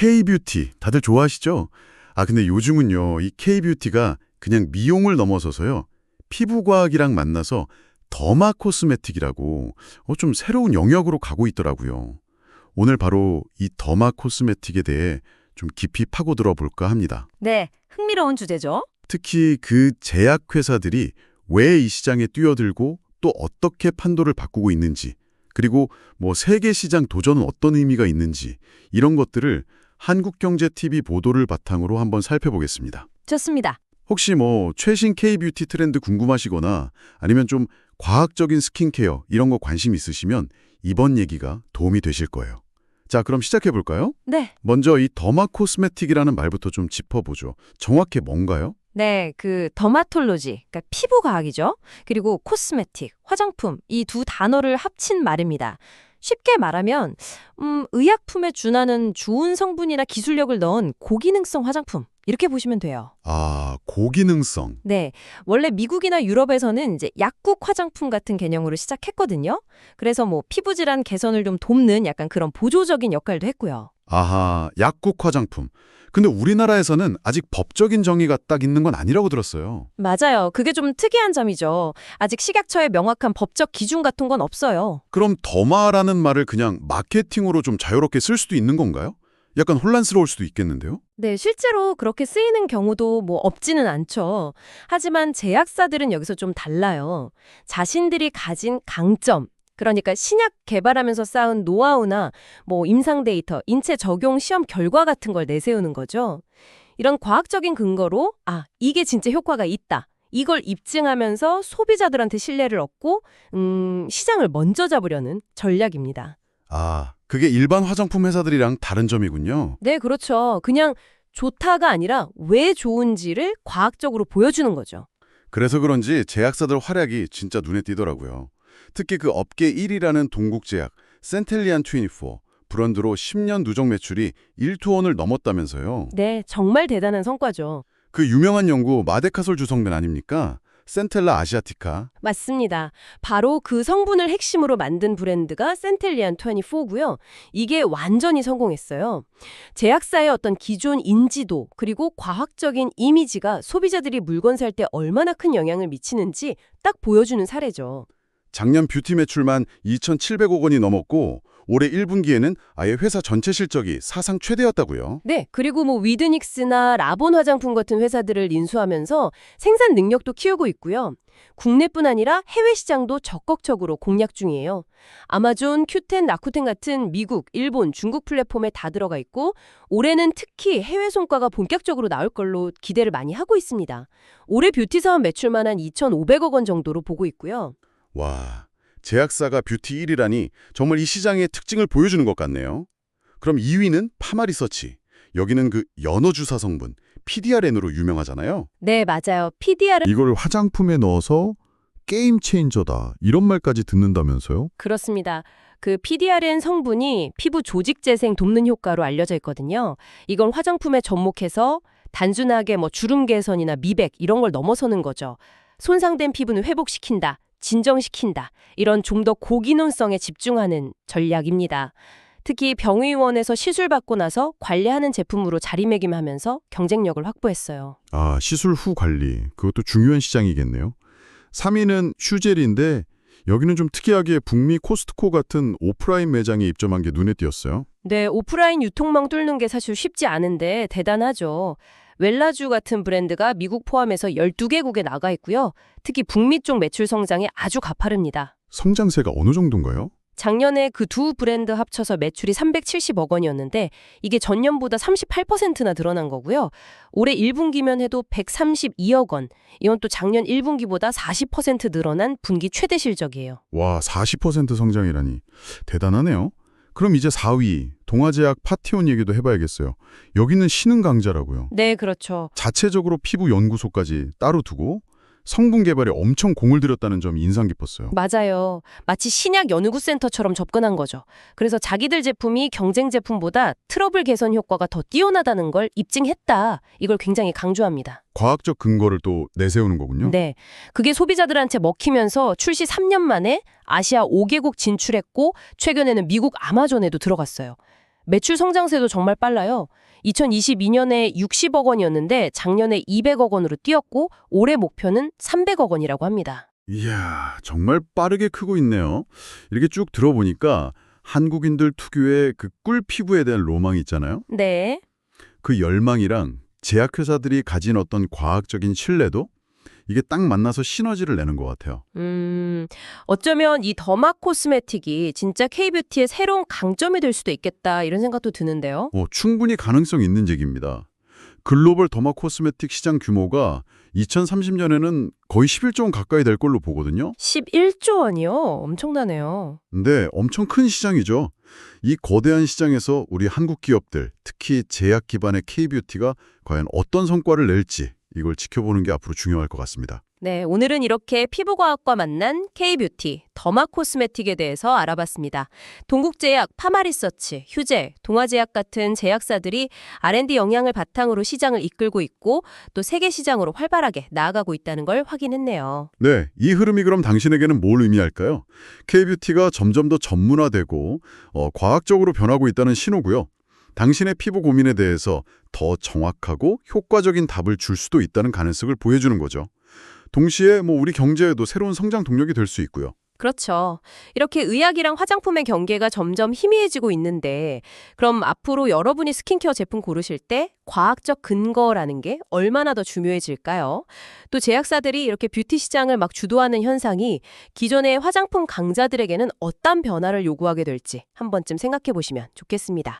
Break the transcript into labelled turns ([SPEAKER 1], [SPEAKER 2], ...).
[SPEAKER 1] K-뷰티 다들 좋아하시죠? 아 근데 요즘은요. 이 K-뷰티가 그냥 미용을 넘어서서요. 피부과학이랑 만나서 더마 코스메틱이라고 어, 좀 새로운 영역으로 가고 있더라고요. 오늘 바로 이 더마 코스메틱에 대해 좀 깊이 파고들어 볼까 합니다.
[SPEAKER 2] 네, 흥미로운 주제죠.
[SPEAKER 1] 특히 그 제약회사들이 왜 이 시장에 뛰어들고 또 어떻게 판도를 바꾸고 있는지 그리고 뭐 세계 시장 도전은 어떤 의미가 있는지 이런 것들을 한국경제TV 보도를 바탕으로 한번 살펴보겠습니다.
[SPEAKER 2] 좋습니다.
[SPEAKER 1] 혹시 뭐 최신 K-뷰티 트렌드 궁금하시거나 아니면 좀 과학적인 스킨케어 이런 거 관심 있으시면 이번 얘기가 도움이 되실 거예요. 자, 그럼 시작해 볼까요?
[SPEAKER 2] 네.
[SPEAKER 1] 먼저 이 더마 코스메틱이라는 말부터 좀 짚어보죠. 정확히 뭔가요?
[SPEAKER 2] 네, 그 더마톨로지, 그러니까 피부 과학이죠. 그리고 코스메틱, 화장품 이 두 단어를 합친 말입니다. 쉽게 말하면 음, 의약품에 준하는 좋은 성분이나 기술력을 넣은 고기능성 화장품 이렇게 보시면 돼요.
[SPEAKER 1] 아, 고기능성.
[SPEAKER 2] 네, 원래 미국이나 유럽에서는 이제 약국 화장품 같은 개념으로 시작했거든요. 그래서 뭐 피부 질환 개선을 좀 돕는 약간 그런 보조적인 역할도 했고요.
[SPEAKER 1] 아하, 약국 화장품. 근데 우리나라에서는 아직 법적인 정의가 딱 있는 건 아니라고 들었어요.
[SPEAKER 2] 맞아요. 그게 좀 특이한 점이죠. 아직 식약처의 명확한 법적 기준 같은 건 없어요.
[SPEAKER 1] 그럼 더마라는 말을 그냥 마케팅으로 좀 자유롭게 쓸 수도 있는 건가요? 약간 혼란스러울 수도 있겠는데요?
[SPEAKER 2] 네, 실제로 그렇게 쓰이는 경우도 뭐 없지는 않죠. 하지만 제약사들은 여기서 좀 달라요. 자신들이 가진 강점, 그러니까 신약 개발하면서 쌓은 노하우나 뭐 임상 데이터, 인체 적용 시험 결과 같은 걸 내세우는 거죠. 이런 과학적인 근거로 아, 이게 진짜 효과가 있다. 이걸 입증하면서 소비자들한테 신뢰를 얻고 음, 시장을 먼저 잡으려는 전략입니다.
[SPEAKER 1] 아, 그게 일반 화장품 회사들이랑 다른 점이군요.
[SPEAKER 2] 네, 그렇죠. 그냥 좋다가 아니라 왜 좋은지를 과학적으로 보여주는 거죠.
[SPEAKER 1] 그래서 그런지 제약사들 활약이 진짜 눈에 띄더라고요. 특히 그 업계 1위라는 동국제약 센텔리안 24 브랜드로 10년 누적 매출이 1조 원을 넘었다면서요.
[SPEAKER 2] 네, 정말 대단한 성과죠.
[SPEAKER 1] 그 유명한 연구 마데카솔 주성분 아닙니까? 센텔라 아시아티카.
[SPEAKER 2] 맞습니다. 바로 그 성분을 핵심으로 만든 브랜드가 센텔리안 24고요. 이게 완전히 성공했어요. 제약사의 어떤 기존 인지도 그리고 과학적인 이미지가 소비자들이 물건 살 때 얼마나 큰 영향을 미치는지 딱 보여주는 사례죠.
[SPEAKER 1] 작년 뷰티 매출만 2,700억 원이 넘었고 올해 1분기에는 아예 회사 전체 실적이 사상 최대였다고요.
[SPEAKER 2] 네, 그리고 뭐 위드닉스나 라본 화장품 같은 회사들을 인수하면서 생산 능력도 키우고 있고요. 국내뿐 아니라 해외 시장도 적극적으로 공략 중이에요. 아마존, 큐텐, 라쿠텐 같은 미국, 일본, 중국 플랫폼에 다 들어가 있고 올해는 특히 해외 성과가 본격적으로 나올 걸로 기대를 많이 하고 있습니다. 올해 뷰티 사업 매출만 한 2,500억 원 정도로 보고 있고요.
[SPEAKER 1] 와, 제약사가 뷰티 1위라니 정말 이 시장의 특징을 보여주는 것 같네요. 그럼 2위는 파마 리서치. 여기는 그 연어주사 성분, PDRN으로 유명하잖아요.
[SPEAKER 2] 네, 맞아요. PDR은
[SPEAKER 3] 이걸 화장품에 넣어서 게임 체인저다 이런 말까지 듣는다면서요?
[SPEAKER 2] 그렇습니다. 그 PDRN 성분이 피부 조직 재생 돕는 효과로 알려져 있거든요. 이건 화장품에 접목해서 단순하게 뭐 주름 개선이나 미백 이런 걸 넘어서는 거죠. 손상된 피부는 회복시킨다, 진정시킨다. 이런 좀 더 고기능성에 집중하는 전략입니다. 특히 병의원에서 시술받고 나서 관리하는 제품으로 자리매김하면서 경쟁력을 확보했어요.
[SPEAKER 3] 아, 시술 후 관리. 그것도 중요한 시장이겠네요. 3위는 슈젤인데 여기는 좀 특이하게 북미 코스트코 같은 오프라인 매장에 입점한 게 눈에 띄었어요.
[SPEAKER 2] 네, 오프라인 유통망 뚫는 게 사실 쉽지 않은데 대단하죠. 웰라주 같은 브랜드가 미국 포함해서 12개국에 나가 있고요. 특히 북미 쪽 매출 성장이 아주 가파릅니다.
[SPEAKER 3] 성장세가 어느 정도인가요?
[SPEAKER 2] 작년에 그 두 브랜드 합쳐서 매출이 370억 원이었는데 이게 전년보다 38%나 늘어난 거고요. 올해 1분기면 해도 132억 원. 이건 또 작년 1분기보다 40% 늘어난 분기 최대 실적이에요.
[SPEAKER 3] 와, 40% 성장이라니. 대단하네요. 그럼 이제 4위, 동아제약 파티온 얘기도 해봐야겠어요. 여기는 신흥 강자라고요.
[SPEAKER 2] 네, 그렇죠.
[SPEAKER 3] 자체적으로 피부 연구소까지 따로 두고 성분 개발에 엄청 공을 들였다는 점이 인상 깊었어요.
[SPEAKER 2] 맞아요. 마치 신약 연구센터처럼 접근한 거죠. 그래서 자기들 제품이 경쟁 제품보다 트러블 개선 효과가 더 뛰어나다는 걸 입증했다. 이걸 굉장히 강조합니다.
[SPEAKER 3] 과학적 근거를 또 내세우는 거군요.
[SPEAKER 2] 네. 그게 소비자들한테 먹히면서 출시 3년 만에 아시아 5개국 진출했고 최근에는 미국 아마존에도 들어갔어요. 매출 성장세도 정말 빨라요. 2022년에 60억 원이었는데 작년에 200억 원으로 뛰었고 올해 목표는 300억 원이라고 합니다.
[SPEAKER 1] 이야, 정말 빠르게 크고 있네요. 이렇게 쭉 들어보니까 한국인들 특유의 그 꿀 피부에 대한 로망이 있잖아요.
[SPEAKER 2] 네.
[SPEAKER 1] 그 열망이랑 제약회사들이 가진 어떤 과학적인 신뢰도 이게 딱 만나서 시너지를 내는 것 같아요.
[SPEAKER 2] 음, 어쩌면 이 더마 코스메틱이 진짜 K뷰티의 새로운 강점이 될 수도 있겠다 이런 생각도 드는데요.
[SPEAKER 1] 어, 충분히 가능성 있는 얘기입니다. 글로벌 더마 코스메틱 시장 규모가 2030년에는 거의 11조 원 가까이 될 걸로 보거든요.
[SPEAKER 2] 11조 원이요? 엄청나네요.
[SPEAKER 1] 근데 엄청 큰 시장이죠. 이 거대한 시장에서 우리 한국 기업들, 특히 제약 기반의 K뷰티가 과연 어떤 성과를 낼지 이걸 지켜보는 게 앞으로 중요할 것 같습니다.
[SPEAKER 2] 네, 오늘은 이렇게 피부과학과 만난 K뷰티, 더마 코스메틱에 대해서 알아봤습니다. 동국제약, 파마리서치, 휴재, 동아제약 같은 제약사들이 R&D 영향을 바탕으로 시장을 이끌고 있고 또 세계 시장으로 활발하게 나아가고 있다는 걸 확인했네요.
[SPEAKER 1] 네, 이 흐름이 그럼 당신에게는 뭘 의미할까요? K뷰티가 점점 더 전문화되고 어, 과학적으로 변하고 있다는 신호고요. 당신의 피부 고민에 대해서 더 정확하고 효과적인 답을 줄 수도 있다는 가능성을 보여주는 거죠. 동시에 뭐 우리 경제에도 새로운 성장 동력이 될 수 있고요.
[SPEAKER 2] 그렇죠. 이렇게 의학이랑 화장품의 경계가 점점 희미해지고 있는데 그럼 앞으로 여러분이 스킨케어 제품 고르실 때 과학적 근거라는 게 얼마나 더 중요해질까요? 또 제약사들이 이렇게 뷰티 시장을 막 주도하는 현상이 기존의 화장품 강자들에게는 어떤 변화를 요구하게 될지 한 번쯤 생각해 보시면 좋겠습니다.